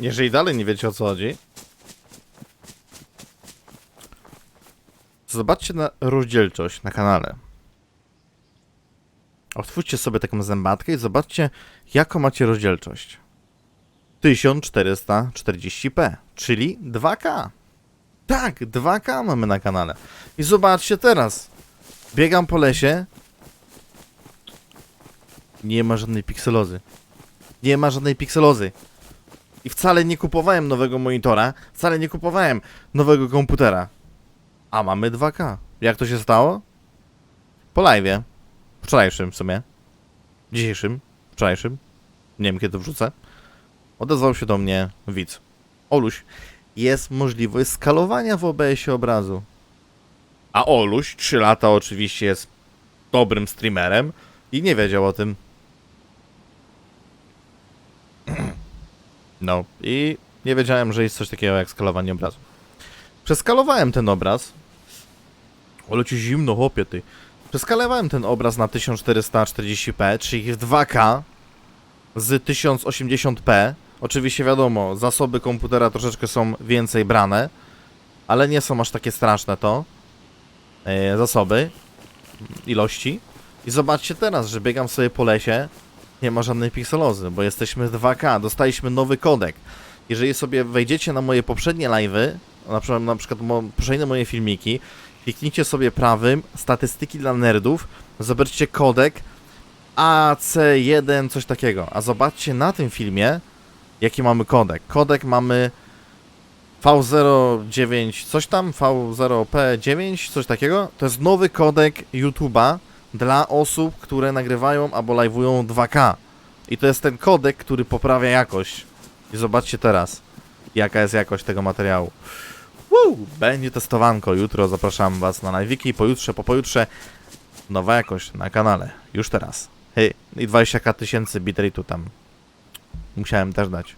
Jeżeli dalej nie wiecie o co chodzi, zobaczcie na rozdzielczość na kanale. Otwórzcie sobie taką zębatkę i zobaczcie, jaką macie rozdzielczość. 1440p, czyli 2K. Tak, 2K mamy na kanale. I zobaczcie teraz. Biegam po lesie. Nie ma żadnej pikselozy. Nie ma żadnej pikselozy. I wcale nie kupowałem nowego monitora, wcale nie kupowałem nowego komputera. A mamy 2K. Jak to się stało? Po live'ie. Wczorajszym w sumie. Dzisiejszym. Wczorajszym. Nie wiem kiedy wrzucę. Odezwał się do mnie widz. Oluś, jest możliwość skalowania w OBS-ie obrazu. A Oluś, 3 lata oczywiście jest dobrym streamerem i nie wiedział o tym. No i nie wiedziałem, że jest coś takiego jak skalowanie obrazu. Przeskalowałem ten obraz. Ale ci zimno, chłopie, ty. Przeskalowałem ten obraz na 1440p, czyli w 2K z 1080p. Oczywiście wiadomo, zasoby komputera troszeczkę są więcej brane, ale nie są aż takie straszne to. E, zasoby, ilości. I zobaczcie teraz, że biegam sobie po lesie, nie ma żadnej pikselozy, bo jesteśmy w 2K, dostaliśmy nowy kodek. Jeżeli sobie wejdziecie na moje poprzednie live'y, na przykład, na przykład poprzednie moje filmiki, kliknijcie sobie prawym, statystyki dla nerdów, zobaczcie kodek AC1, coś takiego. A zobaczcie na tym filmie, jaki mamy kodek. Kodek mamy V09, coś tam, V0P9, coś takiego. To jest nowy kodek YouTube'a dla osób, które nagrywają albo live'ują 2K. I to jest ten kodek, który poprawia jakość. I zobaczcie teraz, jaka jest jakość tego materiału. Woo! Będzie testowanko. Jutro zapraszam Was na live'iki, pojutrze, po pojutrze nowa jakość na kanale. Już teraz. Hej, i 20 tysięcy bitrate'u tam. Musiałem też dać.